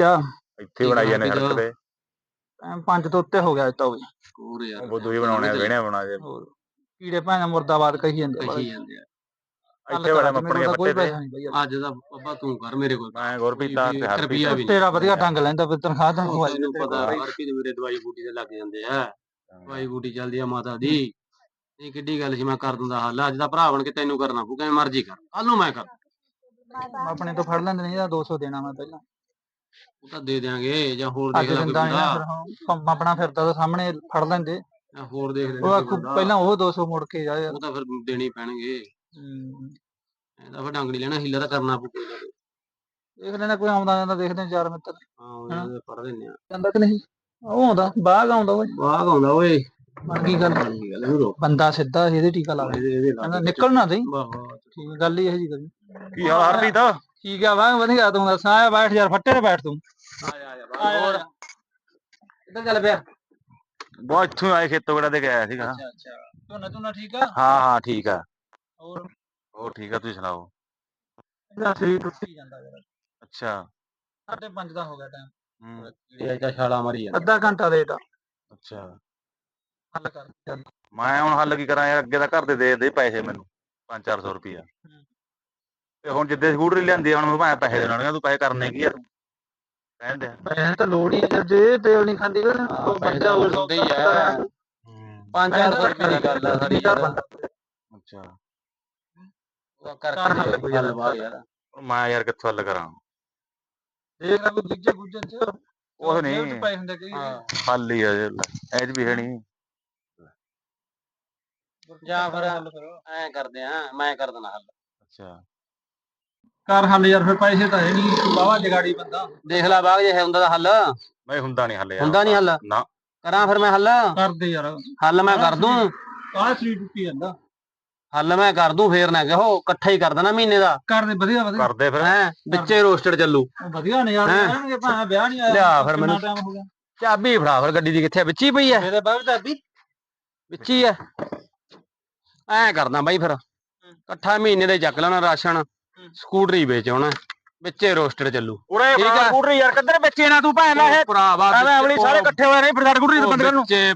ਜਿੱਤਿਆ ਇੱਥੇ ਬਣਾਈ ਜਾਂਦੇ ਸੜਕ ਤੇ ਐਂ ਪੰਜ ਤੋਂ ਉੱਤੇ ਹੋ ਗਿਆ ਇਹ ਤਾਂ ਉਹ ਵੀ। ਹੋਰ ਯਾਰ ਬੁੱਧੂ ਹੀ ਬਣਾਉਣੇ ਆ ਵੇਣਿਆ ਬਣਾ ਕੇ। ਹੋਰ ਕੀੜੇ ਭਾਂ ਮੁਰਦਾਬਾਦ ਕਹੀ ਜਾਂਦੇ ਕਹੀ ਜਾਂਦੇ ਆ। ਇੱਥੇ ਬੜਾ ਕੋਈ ਪੱਟੇ ਤੇ। ਪੈਸਾ ਨਹੀਂ ਬਈ ਅੱਜ ਦਾ ਬਾਬਾ ਤੂੰ ਕਰ ਮੇਰੇ ਕੋਲ। ਮੈਂ ਗੁਰਪ੍ਰੀਤ ਦਾ ਤੇ ਇੱਕ ਹਰਪ੍ਰੀਤ ਰੁਪਈਆ ਵੀ ਨੀ। ਤੇਰਾ ਵਧੀਆ ਢੰਗ ਲੈਂਦਾ ਵੀ ਤਨਖਾਹ ਤਾਂ ਉਹ ਤੈਨੂੰ ਪਤਾ ਹਰ ਕੀ ਮੇਰੇ ਦਵਾਈ ਬੂਟੀ ਤੇ ਲੱਗ ਜਾਂਦੇ ਆ। ਦਵਾਈ ਬੂਟੀ ਚੱਲਦੀ ਆ ਮਾਤਾ ਦੀ। ਇਹ ਕਿੱਡੀ ਗੱਲ ਸੀ ਮੈਂ ਕਰ ਦਿੰਦਾ ਹੱਲ। ਅੱਜ ਦਾ ਭਰਾ ਬਣ ਕੇ ਤੈਨੂੰ ਕਰਨਾ ਪਊ ਕਿਵੇਂ ਮਰਜ਼ੀ ਕਰ। ਕੱਲ ਨੂੰ ਮੈਂ ਕਰ। ਆਪਣੇ ਤੋਂ ਫੜ ਲੈਂਦੇ ਨਹੀਂ ਇਹਦਾ 200 ਦੇਣਾ ਮੈਂ ਪਹਿਲਾਂ। ਉਹ ਤਾਂ ਦੇ ਦਿਆਂਗੇ ਜਾਂ ਹੋਰ ਅੱਜ ਦੇਖ ਲੈ ਕੋਈ ਦਿੰਦਾ ਨਹੀਂ ਬੰਦਾ ਫਿਰ ਹੁਣ ਕੰਮ ਆਪਣਾ ਫਿਰਦਾ ਤਾਂ ਸਾਹਮਣੇ ਫੜ ਲੈਂਦੇ। ਜਾਂ ਹੋਰ ਦੇਖ ਲੈ ਉਹ ਆਖੂ ਪਹਿਲਾਂ ਉਹ 200 ਮੁੜ ਕੇ ਜਾ ਯਾਰ ਉਹ ਤਾਂ ਫਿਰ ਦੇਣੇ ਹੀ ਪੈਣਗੇ। ਹੂੰ। ਇਹਦਾ ਫਿਰ ਡੰਗ ਨਹੀਂ ਲੈਣਾ ਹਿੱਲਾ ਤਾਂ ਕਰਨਾ ਪਊ ਕੋਈ ਨਾ ਕੋਈ। ਦੇਖ ਲੈਣਾ ਕੋਈ ਆਉਂਦਾ ਜਾਂਦਾ ਦੇਖਦੇ ਹਾਂ ਚਾਰ ਮਿੱਤਰ। ਹਾਂ ਉਹ ਪੜ ਦਿੰਨੇ ਆ। ਜਾਂਦਾ ਕਿ ਨਹੀਂ? ਉਹ ਆਉਂਦਾ ਬਾਗ ਆਉਂਦਾ ਓਏ। ਬਾਗ ਆਉਂਦਾ ਓਏ। ਬਣ ਗਈ ਗੱਲ। ਕੀ ਗੱਲ ਇਹਨੂੰ ਰੋਕ ਬੰਦਾ ਸਿੱਧਾ ਇਹਦੇ ਟੀਕਾ ਲਾ ਦੇ ਇਹਦੇ ਇਹਦੇ ਲਾ ਕਹਿੰਦਾ ਨਿਕਲ ਨਾ ਦੇਈ ਵਾਹ ਵਾਹ ਠੀਕ ਗੱਲ ਹੀ ਇਹ ਜੀ ਕਰੀ। ਕੀ ਹਾਲ ਹਰਪ੍ਰੀਤ? ਠੀਕ ਆ ਵਾਹ ਵਧੀਆ ਤੂੰ? ਦੱਸ ਆਇਆ ਬੈਠ ਯਾਰ ਫੱਟੇ ਤੇ ਬੈਠ ਤੂੰ। ਆ ਜਾ ਆ ਜਾ ਹੋਰ? ਕਿੱਧਰ ਚੱਲ ਪਿਆ? ਬਹੁਤ ਇੱਥੋਂ ਆਏ ਖੇਤੋਂ ਕਿਹੜਾ ਦੇ ਕੇ ਆਇਆ ਸੀਗਾ। ਅੱਛਾ ਅੱਛਾ। ਝੋਨਾ ਝੋਨਾ ਠੀਕ ਆ? ਹਾਂ ਹਾਂ ਠੀਕ ਆ। ਹੋਰ? ਹੋਰ ਠੀਕ ਆ ਤੁਸੀਂ ਸੁਣਾਓ? ਇਹਦਾ ਸਰੀਰ ਟੁੱਟੀ ਜਾਂਦਾ ਯਾਰ ਅੱਛਾ। ਸਾਢੇ ਪੰਜ ਦਾ ਹੋ ਗਿਆ ਟਾਈਮ ਹੂੰ, ਇਹ ਤਾਂ ਛਾਲਾ ਮਾਰੀ ਜਾਂਦਾ। ਅੱਧਾ ਘੰਟਾ ਲੇਟ ਆ ਅੱਛਾ। ਹੱਲ ਕਰ ਚੱਲ ਮੈਂ ਹੁਣ ਹੱਲ ਕੀ ਕਰਾਂ ਯਾਰ ਅੱਗੇ ਤਾਂ ਘਰ ਦੇ ਦੇ ਦੇ ਪੈਸੇ ਮੈਨੂੰ 5-400 ਰੁਪਈਆ ਤੇ ਹੁਣ ਜਿੱਦੇ ਸਕੂਟਰ ਲਿਆਂਦੀ ਆ, ਹੁਣ ਮੈਂ ਭਾਵੇਂ ਪੈਸੇ ਦੇਣਾਂ ਤੂੰ ਪੈਸੇ ਕਰਨੇ ਕੀ ਆ ਤੂੰ? ਕਹਿੰਦੇ ਪੈਸੇ ਤਾਂ ਲੋੜ ਹੀ ਹੈ ਜੇ ਤੇਲ ਨਹੀਂ ਖਾਂਦੀ ਫਿਰ ਹਾਂ, ਪੈਸੇ ਤਾਂ ਹੁੰਦੇ ਹੀ ਆ। ਪੰਜ ਚਾਰ ਸੌ ਰੁਪਏ ਦੀ ਗੱਲ ਆ ਸਾਡੀ ਯਾਰ। ਅੱਛਾ। ਉਹ ਕਰ ਕਰ ਕੋਈ ਹੱਲ ਬਾਹਰ ਯਾਰ। ਹੁਣ ਮੈਂ ਯਾਰ ਕਿੱਥੋਂ ਹੱਲ ਕਰਾਂ? ਦੇਖ ਲੈ ਕੋਈ ਦੂਜੇ ਗੁੱਜੇ ਚ ਉਹ ਨਹੀਂ। ਜੇਬ ਚ ਪਏ ਹੁੰਦੇ ਕਈ ਹਾਂ। ਹੱਲ ਹੀ ਆ ਜੇ ਐ ਵੀ ਹੈ ਨਹੀਂ ਜਾਂ ਫਿਰ ਐ ਕਰਦੇ ਆ ਮੈਂ ਕਰ ਦੇਣਾ ਹੱਲ। ਅੱਛਾ। ਕਰ ਹੱਲ ਯਾਰ ਫਿਰ ਪੈਸੇ ਤਾਂ ਹੈ ਨਹੀਂ ਬਾਵਾ ਜਗਾੜੀ ਬੰਦਾ। ਦੇਖ ਲੈ ਬਾਗ ਜੇ ਹੁੰਦਾ ਤਾਂ ਹੱਲ। ਮੈਂ ਹੁੰਦਾ ਨਹੀਂ ਹੱਲ ਯਾਰ। ਹੁੰਦਾ ਨੀ ਹੱਲ? ਨਾ। ਕਰਾਂ ਫਿਰ ਮੈਂ ਹੱਲ? ਕਰਦੇ ਯਾਰ। ਹੱਲ ਮੈਂ ਕਰ ਦੂੰ। ਕਾਹ ਸਰੀਰ ਟੁੱਟੀ ਜਾਂਦਾ। ਹੱਲ ਮੈਂ ਕਰ ਦੂੰ ਫੇਰ ਨਾ ਕਹੋ। ਇਕੱਠਾ ਹੀ ਕਰ ਦੇਣਾ ਮਹੀਨੇ ਦਾ। ਕਰਦੇ ਵਧੀਆ ਵਧੀਆ। ਕਰਦੇ ਫਿਰ। ਹੈ ਵਿੱਚੇ ਰੋਸਟਡ ਚੱਲੂ। ਵਧੀਆ ਨੇ ਯਾਰ? ਕਹਿਣਗੇ ਭਾਵੇਂ ਵਿਆਹ ਨਹੀਂ ਆਇਆ। ਲਿਆ ਫਿਰ ਮੈਨੂੰ। ਟਾਈਮ ਹੋ ਗਿਆ। ਚਾਬੀ ਫੜਾ ਫਿਰ ਗੱਡੀ ਦੀ ਕਿੱਥੇ? ਵਿੱਚ ਹੀ ਪਈ ਐ ਮੇਰੇ ਬਾਬੂ ਦਾਦੀ ਵਿੱਚ ਹੀ ਐ ਐ ਕਰਦਾ ਬਾਈ ਫਿਰ। ਇਕੱਠਾ ਮਹੀਨੇ ਦੇ ਚੱਕ ਲੈਣਾ ਰਾਸ਼ਨ। ਸਕੂਟਰੀ ਵੇਚ ਆਉਣਾ ਵਿੱਚੇ ਰੋਸਟਡ ਚੱਲੂ। ਉਰੇ ਠੀਕ ਆ। ਸਕੂਟਰ ਯਾਰ ਕਿੱਧਰ ਵੇਚੇ ਨਾ ਤੂੰ ਭੈਣ ਉਹ ਭਰਾਵਾ ਐਵੇਂ ਅਗਲੀ ਸਾਰੇ ਇਕੱਠੇ ਹੋਏ ਰਹੇ ਫਿਰ ਸਕੂਟਰ ਬੰਦ ਕਰਨ ਨੂੰ। ਵਿੱਚੇ